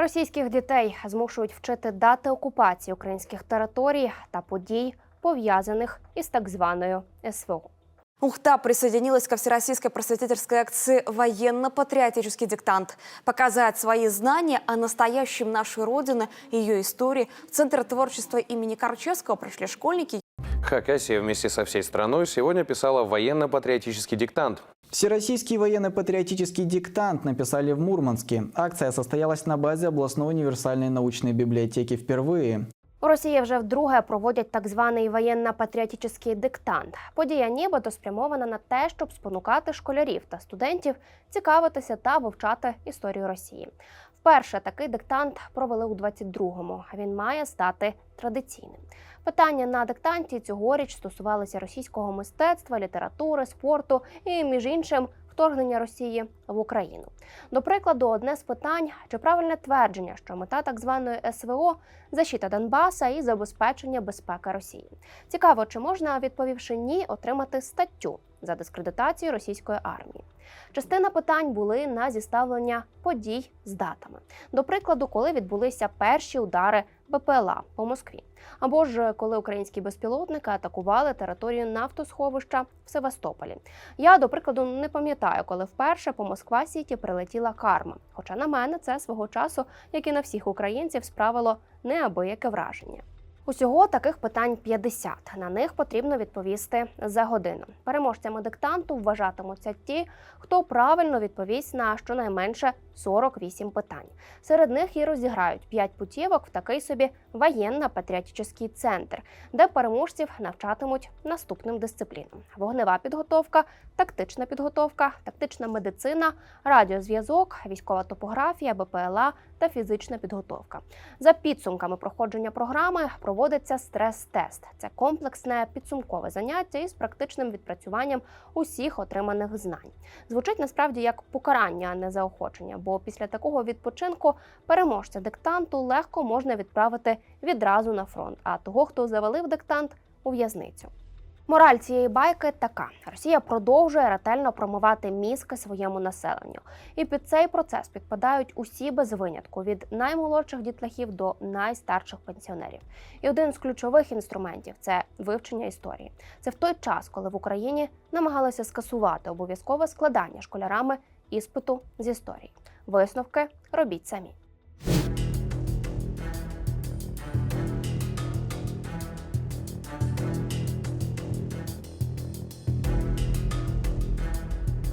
Російських дітей змушують вчити дати окупації українських територій та подій, пов'язаних із так званою СВО. Ухта присоединилась ко всероссийской просветительской акции «Военно-патриотический диктант». Показать свои знания о настоящем нашей Родины и ее истории в Центр творчества имени Карчевского пришли школьники Хакасия вместе со всей страной сегодня писала военно-патриотический диктант. Всероссийский военно-патриотический диктант написали в Мурманске. Акция состоялась на базе областной универсальной научной библиотеки впервые. У Росії вже вдруге проводять так званий воєнно-патріотичний диктант. Подія нібито спрямована на те, щоб спонукати школярів та студентів цікавитися та вивчати історію Росії. Вперше такий диктант провели у 22-му. Він має стати традиційним. Питання на диктанті цьогоріч стосувалися російського мистецтва, літератури, спорту і, між іншим, вторгнення Росії в Україну. До прикладу, одне з питань чи правильне твердження, що мета так званої СВО защита Донбаса і забезпечення безпеки Росії. Цікаво, чи можна, відповівши ні, отримати статтю за дискредитацію російської армії. Частина питань були на зіставлення подій з датами. До прикладу, коли відбулися перші удари БПЛА по Москві, або ж коли українські безпілотники атакували територію нафтосховища в Севастополі. Я, до прикладу, не пам'ятаю, коли вперше по Москва Сіті прилетіла карма. Хоча на мене це свого часу, як і на всіх українців, справило неабияке враження. Усього таких питань 50. На них потрібно відповісти за годину. Переможцями диктанту вважатимуться ті, хто правильно відповість на щонайменше 48 питань. Серед них і розіграють 5 путівок в такий собі воєнно-патріотичний центр, де переможців навчатимуть наступним дисциплінам: вогнева підготовка, тактична підготовка, тактична медицина, радіозв'язок, військова топографія, БПЛА та фізична підготовка. За підсумками проходження програми проводиться стрес-тест. Це комплексне підсумкове заняття із практичним відпрацюванням усіх отриманих знань. Звучить насправді як покарання, а не заохочення, бо після такого відпочинку переможця диктанту легко можна відправити відразу на фронт, а того, хто завалив диктант, у в'язницю. Мораль цієї байки така: Росія продовжує ретельно промивати мізки своєму населенню, і під цей процес підпадають усі без винятку від наймолодших дітлахів до найстарших пенсіонерів. І один з ключових інструментів це вивчення історії. Це в той час, коли в Україні намагалися скасувати обов'язкове складання школярами іспиту з історії. Висновки робіть самі.